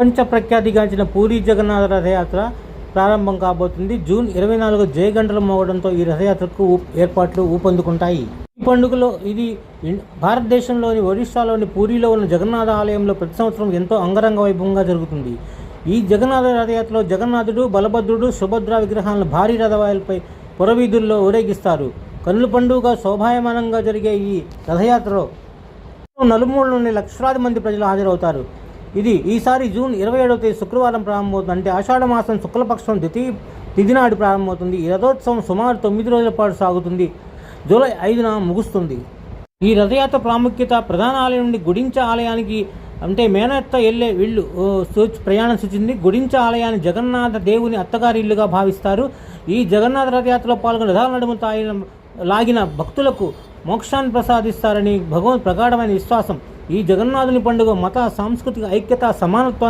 ప్రపంచ ప్రఖ్యాతిగాంచిన పూరి జగన్నాథ రథయాత్ర ప్రారంభం కాబోతుంది. జూన్ ఇరవై నాలుగు జయగంటలు మోగడంతో ఈ రథయాత్రకు ఏర్పాట్లు ఊపందుకుంటాయి. ఈ పండుగలో ఇది భారతదేశంలోని ఒడిశాలోని పూరిలో ఉన్న జగన్నాథ ఆలయంలో ప్రతి సంవత్సరం ఎంతో అంగరంగ వైభవంగా జరుగుతుంది. ఈ జగన్నాథ రథయాత్రలో జగన్నాథుడు బలభద్రుడు సుభద్ర విగ్రహాలను భారీ రథవాయలపై పురవీధుల్లో ఊరేగిస్తారు. కన్నుల పండుగ శోభాయమానంగా జరిగే ఈ రథయాత్రలో నలుమూల నుండి లక్షలాది మంది ప్రజలు హాజరవుతారు. ఇది ఈసారి జూన్ ఇరవై ఏడవ తేదీ శుక్రవారం ప్రారంభమవుతుంది. అంటే ఆషాఢ మాసం శుక్లపక్షం ద్వితీయ తిథి నాడు ప్రారంభమవుతుంది. ఈ రథోత్సవం సుమారు తొమ్మిది రోజుల పాటు సాగుతుంది. జూలై ఐదున ముగుస్తుంది. ఈ రథయాత్ర ప్రాముఖ్యత ప్రధాన ఆలయం నుండి గుడించ ఆలయానికి అంటే మేనత్త వెళ్ళే వీళ్ళు సూచి ప్రయాణం సూచింది. గుడించ ఆలయాన్ని జగన్నాథ దేవుని అత్తగారి ఇల్లుగా భావిస్తారు. ఈ జగన్నాథ రథయాత్రలో పాల్గొన్న రథాల నడుము తాగిన లాగిన భక్తులకు మోక్షాన్ని ప్రసాదిస్తారని భగవంత్ ప్రగాఢమైన విశ్వాసం ఈ జగన్నాథుని పండుగ మత సాంస్కృతిక ఐక్యత సమానత్వాన్ని